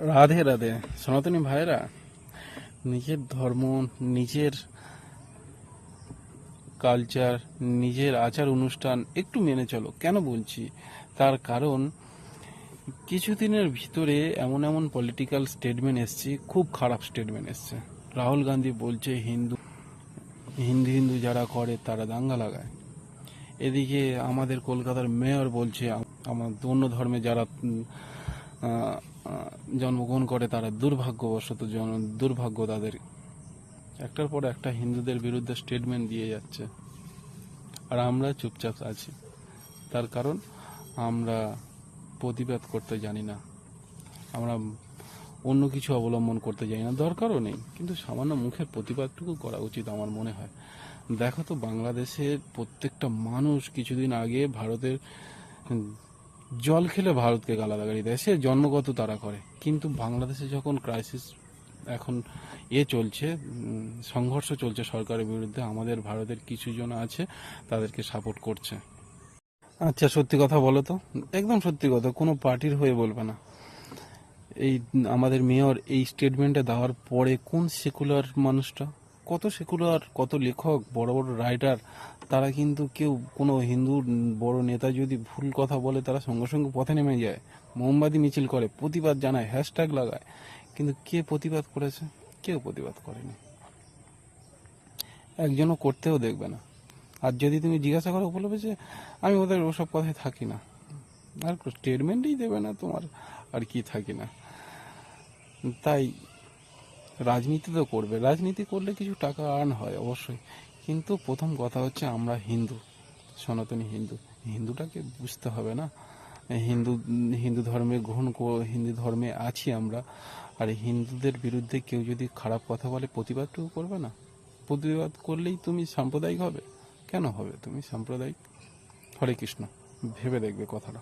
রাধে রাধে। সনাতনী ভাইরা নিজের ধর্ম, নিজের কালচার নিজের আচার অনুষ্ঠান একটু মেনে চলো। কেন বলছি? তার কারণ, কিছুদিনের ভিতরে এমন এমন পলিটিক্যাল স্টেটমেন্ট এসছে, খুব খারাপ স্টেটমেন্ট এসছে। রাহুল গান্ধী বলছে, হিন্দু হিন্দু হিন্দু যারা করে, তারা দাঙ্গা লাগায়। এদিকে আমাদের কলকাতার মেয়র বলছে, আম- আমার অন্য ধর্মে যারা জন্মগ্রহণ করে তারা দুর্ভাগ্যবশত দুর্ভাগ্য তাদের। একটার পর একটা হিন্দুদের বিরুদ্ধে স্টেটমেন্ট দিয়ে যাচ্ছে। আর আমরা চুপচাপ আছি। তার কারণ আমরা প্রতিবাদ করতে জানি না। আমরা অন্য কিছু অবলম্বন করতে জানি না। দরকারও নেই। কিন্তু সামান্য মুখের প্রতিবাদটুকু করা উচিত আমার মনে হয়। দেখো তো, বাংলাদেশের প্রত্যেকটা মানুষ কিছুদিন আগে ভারতের জল খেলে ভারতকে গালাগালি দেয়। সে জন্মগত তারা করে। কিন্তু বাংলাদেশে যখন ক্রাইসিস এখন এ চলছে সংঘর্ষ চলছে সরকারের বিরুদ্ধে, আমাদের ভারতের কিছু জন আছে, তাদেরকে সাপোর্ট করছে। আচ্ছা সত্যি কথা বলো তো। একদম সত্যি কথা, কোনো পার্টির হয়ে বলবে না। এই আমাদের মেয়র এই স্টেটমেন্টটা দেওয়ার পরে কোন সেকুলার মানুষটা? কত সেকুলার, কত লেখক, বড় বড় রাইটার তারা কিন্তু কেউ, কোনো হিন্দু বড় নেতা যদি ভুল কথা বলে, তারা সঙ্গে সঙ্গে পথে নেমে যায়। মোমবাতি মিছিল করে, প্রতিবাদ জানায় হ্যাশট্যাগ লাগায়। কিন্তু কে প্রতিবাদ করেছে? কেউ প্রতিবাদ করেনি। একজনও করতেও দেখবে না। আর যদি তুমি জিজ্ঞাসা করো, বলবে যে, আমি ওদের ওসব কথায় থাকি না। আর স্টেটমেন্টই দেবে না তোমার, আর কি থাকি না। তাই রাজনীতি তো করবে। রাজনীতি করলে কিছু টাকা আর্ন হয় অবশ্যই। কিন্তু প্রথম কথা হচ্ছে আমরা হিন্দু, সনাতনী হিন্দু। হিন্দুটাকে বুঝতে হবে না। হিন্দু হিন্দু ধর্মে গ্রহণ হিন্দু ধর্মে আছি আমরা। আর হিন্দুদের বিরুদ্ধে কেউ যদি খারাপ কথা বলে, প্রতিবাদটুকু করবে না? প্রতিবাদ করলেই তুমি সাম্প্রদায়িক হবে? কেন হবে? তুমি সাম্প্রদায়িক? হরে কৃষ্ণ। ভেবে দেখবে কথাটা।